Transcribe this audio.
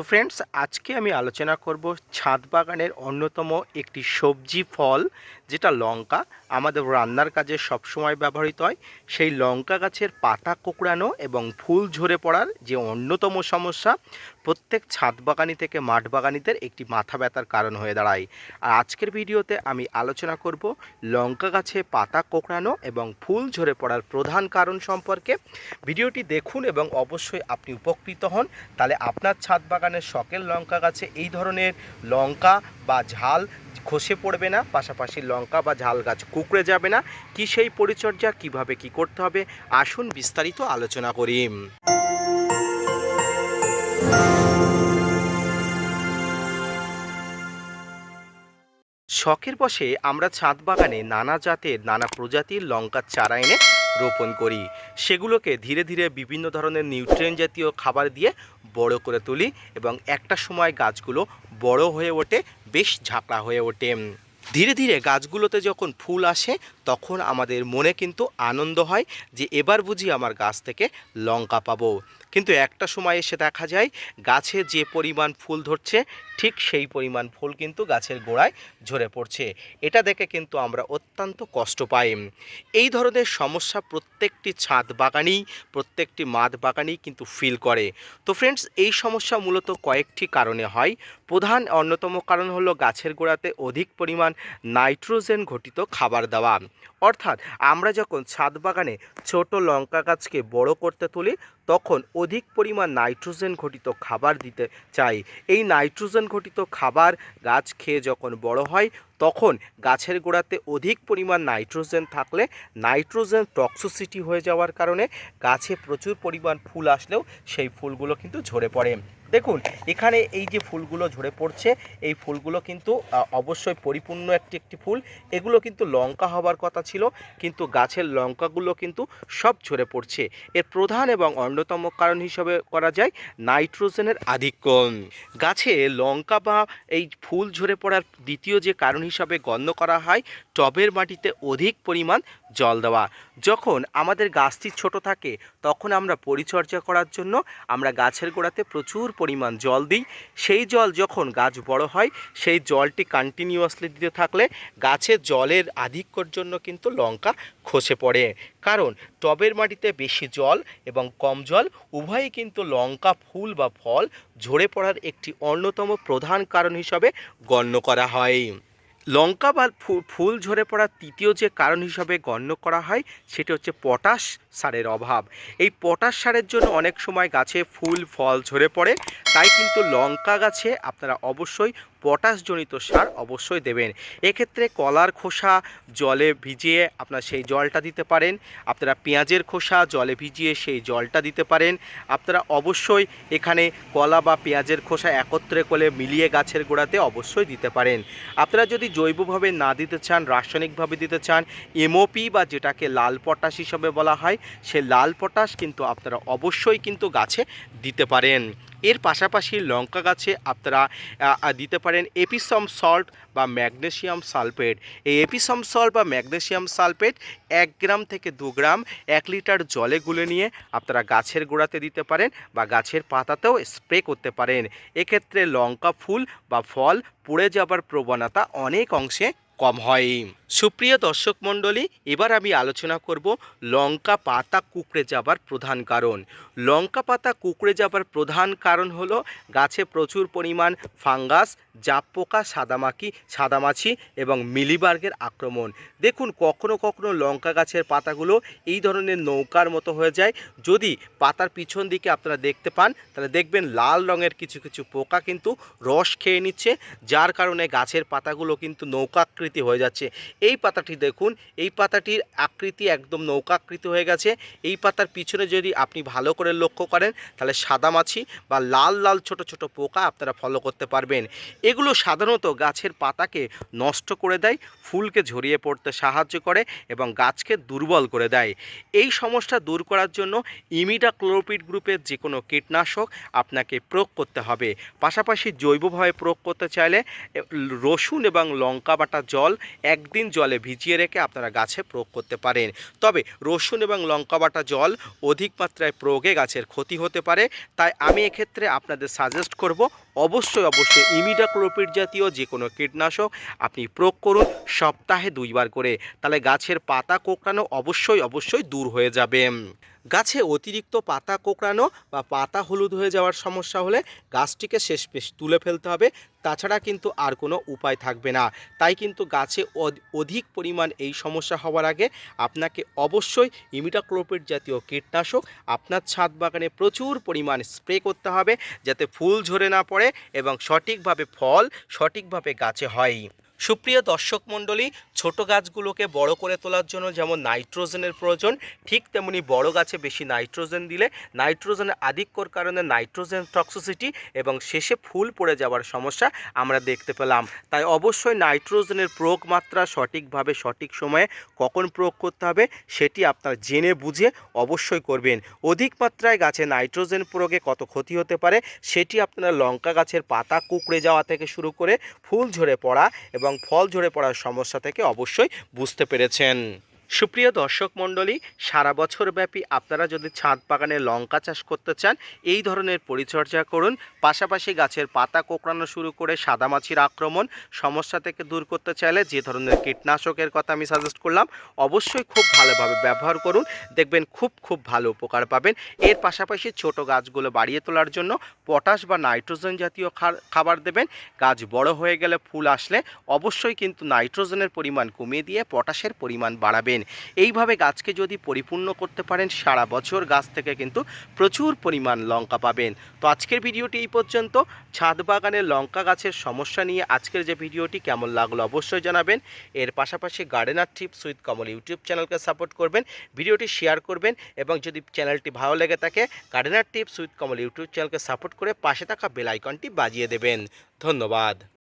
তো ফ্রেন্ডস আজকে আমি আলোচনা করব ছাদ বাগানের অন্যতম একটি সবজি ফল, যেটা লঙ্কা। আমাদের রান্নার কাজে সবসময় ব্যবহৃত হয়। সেই লঙ্কা গাছের পাতা কোঁকড়ানো এবং ফুল ঝরে পড়ার যে অন্যতম সমস্যা, প্রত্যেক ছাদ বাগানি থেকে মাঠ বাগানিদের একটি মাথা ব্যথার কারণ হয়ে দাঁড়ায়। আর আজকের ভিডিওতে আমি আলোচনা করব লঙ্কা গাছে পাতা কোঁকড়ানো এবং ফুল ঝরে পড়ার প্রধান কারণ সম্পর্কে। ভিডিওটি দেখুন এবং অবশ্যই আপনি উপকৃত হন। তাহলে আপনার ছাদ বাগানের শখের লঙ্কা গাছে এই ধরনের লঙ্কা বা ঝাল খসে পড়বে না, পাশাপাশি লঙ্কা বা ঝাল গাছ কুকড়ে যাবে না। কি সেই পরিচর্যা, কীভাবে কি করতে হবে, আসুন বিস্তারিত আলোচনা করি। শখের বসে আমরা ছাদ বাগানে নানা জাতের, নানা প্রজাতির লঙ্কার চারা এনে রোপণ করি। সেগুলোকে ধীরে ধীরে বিভিন্ন ধরনের নিউট্রিয়েন্ট জাতীয় খাবার দিয়ে বড় করে তুলি এবং একটা সময় গাছগুলো বড় হয়ে ওঠে, বেশ ঝাঁকড়া হয়ে ওঠে। ধীরে ধীরে গাছগুলোতে যখন ফুল আসে, তখন আমাদের মনে কিন্তু আনন্দ হয় যে এবার বুঝি আমার গাছ থেকে লঙ্কা পাবো। কিন্তু একটা সময় এসে দেখা যায়, গাছে যে পরিমাণ ফুল ধরছে, ঠিক সেই পরিমাণ ফুল কিন্তু গাছের গোড়ায় ঝরে পড়ছে। এটা দেখে কিন্তু আমরা অত্যন্ত কষ্ট পাই। এই ধরনের সমস্যা প্রত্যেকটি ছাদ বাগানই, প্রত্যেকটি মাদ বাগানই কিন্তু ফিল করে। তো ফ্রেন্ডস এই সমস্যা মূলত কয়েকটি কারণে হয়। প্রধান, অন্যতম কারণ হলো গাছের গোড়াতে অধিক পরিমাণ নাইট্রোজেন ঘটিত খাবার দেওয়া। অর্থাৎ আমরা যখন ছাদ বাগানে ছোট লঙ্কা গাছকে বড় করতে তুলি তখন অধিক পরিমাণ নাইট্রোজেন ঘটিত খাবার দিতে চাই এই নাইট্রোজেন ঘটিত খাবার গাছ খেয়ে যখন বড় হয়, তখন গাছের গোড়াতে অধিক পরিমাণ নাইট্রোজেন থাকলে নাইট্রোজেন টক্সিসিটি হয়ে যাওয়ার কারণে গাছে প্রচুর পরিমাণ ফুল আসলেও সেই ফুলগুলো কিন্তু ঝরে পড়ে। দেখুন, এখানে এই যে ফুলগুলো ঝরে পড়ছে, এই ফুলগুলো কিন্তু অবশ্যই পরিপূর্ণ একটি একটি ফুল। এগুলো কিন্তু লঙ্কা হবার কথা ছিল, কিন্তু গাছের লঙ্কাগুলো কিন্তু সব ঝরে পড়ছে। এর প্রধান এবং অন্যতম কারণ হিসাবে করা যায় নাইট্রোজেনের আধিক্য গাছে লঙ্কা বা এই ফুল ঝরে পড়ার দ্বিতীয় যে কারণ হিসাবে গণ্য করা হয়, টবের মাটিতে অধিক পরিমাণ জল দেওয়া। যখন আমাদের গাছটি ছোট থাকে, তখন আমরা পরিচর্যা করার জন্য আমরা গাছের গোড়াতে প্রচুর পরিমাণ জল দিই। সেই জল যখন গাছ বড় হয়, সেই জলটি কন্টিনিউয়াসলি দিতে থাকলে গাছে জলের আধিক্যর জন্য কিন্তু লঙ্কা খসে পড়ে। কারণ টবের মাটিতে বেশি জল এবং কম জল, উভয়ই কিন্তু লঙ্কা ফুল বা ফল ঝরে পড়ার একটি অন্যতম প্রধান কারণ হিসাবে গণ্য করা হয়। লঙ্কা বা ফুল ঝরে পড়ার তৃতীয় যে কারণ হিসাবে গণ্য করা হয়, সেটি হচ্ছে পটাশ সারের অভাব। এই পটাশ সারের জন্য অনেক সময় গাছে ফুল, ফল ঝরে পড়ে, তাই কিন্তু লঙ্কা গাছে আপনারা অবশ্যই পটাশজনিত সার অবশ্যই দেবেন। এক্ষেত্রে কলার খোসা জলে ভিজিয়ে আপনার সেই জলটা দিতে পারেন। আপনারা পেঁয়াজের খোসা জলে ভিজিয়ে সেই জলটা দিতে পারেন। আপনারা অবশ্যই এখানে কলা বা পেঁয়াজের খোসা একত্রে করে মিলিয়ে গাছের গোড়াতে অবশ্যই দিতে পারেন। আপনারা যদি জৈবভাবে না দিতে চান, রাসায়নিকভাবে দিতে চান, এমওপি বা যেটাকে লাল পটাশ হিসাবে বলা হয়, সে লাল পটাশ কিন্তু আপনারা অবশ্যই কিন্তু গাছে দিতে পারেন। এর পাশাপাশি লঙ্কা গাছে আপনারা দিতে পারেন এপিসম সল্ট বা ম্যাগনেসিয়াম সালফেট। এই এপিসম সল্ট বা ম্যাগনেসিয়াম সালফেট এক গ্রাম থেকে দু গ্রাম এক লিটার জলে গুলে নিয়ে আপনারা গাছের গোড়াতে দিতে পারেন বা গাছের পাতাতেও স্প্রে করতে পারেন। এক্ষেত্রে লঙ্কা ফুল বা ফল পুড়ে যাবার প্রবণতা অনেক অংশে কম হয়। সুপ্রিয় দর্শক মণ্ডলী, এবার আমি আলোচনা করব লঙ্কা পাতা কুকড়ে যাবার প্রধান কারণ। লঙ্কা পাতা কুকড়ে যাবার প্রধান কারণ হলো গাছে প্রচুর পরিমাণ ফাঙ্গাস জাপ পোকা সাদামাকি, সাদামাছি এবং মিলিবার্গের আক্রমণ। দেখুন, কখনো কখনো লঙ্কা গাছের পাতাগুলো এই ধরনের নৌকার মতো হয়ে যায়। যদি পাতার পিছন দিকে আপনারা দেখতে পান, তাহলে দেখবেন লাল রঙের কিছু কিছু পোকা কিন্তু রস খেয়ে নিচ্ছে, যার কারণে গাছের পাতাগুলো কিন্তু নৌকাকৃতি হয়ে যাচ্ছে। এই পাতাটি দেখুন, এই পাতাটির আকৃতি একদম নৌকাকৃতি হয়ে গেছে। এই পাতার পিছনে যদি আপনি ভালো করে লক্ষ্য করেন, তাহলে সাদামাছি বা লাল লাল ছোট ছোট পোকা আপনারা ফলো করতে পারবেন। এগুলো সাধারণত গাছের পাতাকে নষ্ট করে দেয়, ফুলকে ঝরিয়ে পড়তে সাহায্য করে এবং গাছকে দুর্বল করে দেয়। এই সমস্যা দূর করার জন্য ইমিডা ক্লোরোপিড গ্রুপের যে কোনো কীটনাশক আপনাকে প্রয়োগ করতে হবে। পাশাপাশি জৈবভাবে প্রয়োগ করতে চাইলে রসুন এবং লঙ্কা বাটা জল একদিন জলে ভিজিয়ে রেখে আপনারা গাছে প্রয়োগ করতে পারেন। তবে রসুন এবং লঙ্কা বাটা জল অধিক মাত্রায় প্রয়োগে গাছের ক্ষতি হতে পারে। তাই আমি এক্ষেত্রে আপনাদের সাজেস্ট করব, অবশ্যই অবশ্যই ইমিডাক্লোপিড জাতীয় যে কোনো কীটনাশক আপনি প্রয়োগ করুন সপ্তাহে দুইবার করে। তাহলে গাছের পাতা কোঁকড়ানো অবশ্যই অবশ্যই দূর হয়ে যাবে। গাছে অতিরিক্ত পাতা কোঁকড়ানো বা পাতা হলুদ হয়ে যাওয়ার সমস্যা হলে গাছটিকে শেষ পেশ তুলে ফেলতে হবে। তাছাড়া কিন্তু আর কোনো উপায় থাকবে না। তাই কিন্তু গাছে অধ- অধিক পরিমাণ এই সমস্যা হওয়ার আগে আপনাকে অবশ্যই ইমিডাক্লোপিড জাতীয় কীটনাশক আপনার ছাদ বাগানে প্রচুর পরিমাণ স্প্রে করতে হবে যাতে ফুল ঝরে না পড়ে এবং সঠিকভাবে ফল সঠিকভাবে গাছে হয়। সুপ্রিয় দর্শক মণ্ডলী, ছোট গাছগুলোকে বড় করে তোলার জন্য যেমন নাইট্রোজেনের প্রয়োজন, ঠিক তেমনি বড় গাছে বেশি নাইট্রোজেন দিলে নাইট্রোজেনের আধিক্যর কারণে নাইট্রোজেন টক্সিসিটি এবং শেষে ফুল পড়ে যাওয়ার সমস্যা আমরা দেখতে পেলাম। তাই অবশ্যই নাইট্রোজেনের প্রয়োগ মাত্রা সঠিকভাবে সঠিক সময়ে কখন প্রয়োগ করতে হবে সেটি আপনার জেনে বুঝে অবশ্যই করবেন। অধিক মাত্রায় গাছে নাইট্রোজেন প্রয়োগে কত ক্ষতি হতে পারে সেটি আপনারা লঙ্কা গাছের পাতা কুকড়ে যাওয়া থেকে শুরু করে ফুল ঝরে পড়া এবং ফল ঝরে পড়ার সমস্যা থেকে অবশ্যই বুঝতে পেরেছেন। সুপ্রিয় দর্শক মণ্ডলী, সারা বছর ব্যাপী আপনারা যদি ছাদ বাগানে লঙ্কা চাষ করতে চান, এই ধরনের পরিচর্যা করুন। পাশাপাশি গাছের পাতা কোঁকড়ানো শুরু করে সাদামাছির আক্রমণ সমস্যা থেকে দূর করতে চাইলে যে ধরনের কীটনাশকের কথা আমি সাজেস্ট করলাম, অবশ্যই খুব ভালোভাবে ব্যবহার করুন। দেখবেন খুব খুব ভালো উপকার পাবেন। এর পাশাপাশি ছোট গাছগুলো বাড়িয়ে তোলার জন্য পটাশ বা নাইট্রোজেন জাতীয় খাবার দেবেন। গাছ বড় হয়ে গেলে ফুল আসলে অবশ্যই কিন্তু নাইট্রোজেনের পরিমাণ কমিয়ে দিয়ে পটাশের পরিমাণ বাড়াবেন। এইভাবে গাছকে যদি পরিপূর্ণ করতে পারেন, সারা বছর গাছ থেকে কিন্তু প্রচুর পরিমাণ লঙ্কা পাবেন। তো আজকের ভিডিওটি এই পর্যন্ত। ছাদ বাগানের লঙ্কা গাছের সমস্যা নিয়ে আজকের যে ভিডিওটি কেমন লাগল অবশ্যই জানাবেন। এর পাশাপাশি gardener tips with Kamal YouTube চ্যানেলকে সাপোর্ট করবেন, ভিডিওটি শেয়ার করবেন এবং যদি চ্যানেলটি ভালো লেগে থাকে gardener tips with Kamal YouTube চ্যানেলকে সাপোর্ট করে পাশে থাকা বেল আইকনটি বাজিয়ে দেবেন। ধন্যবাদ।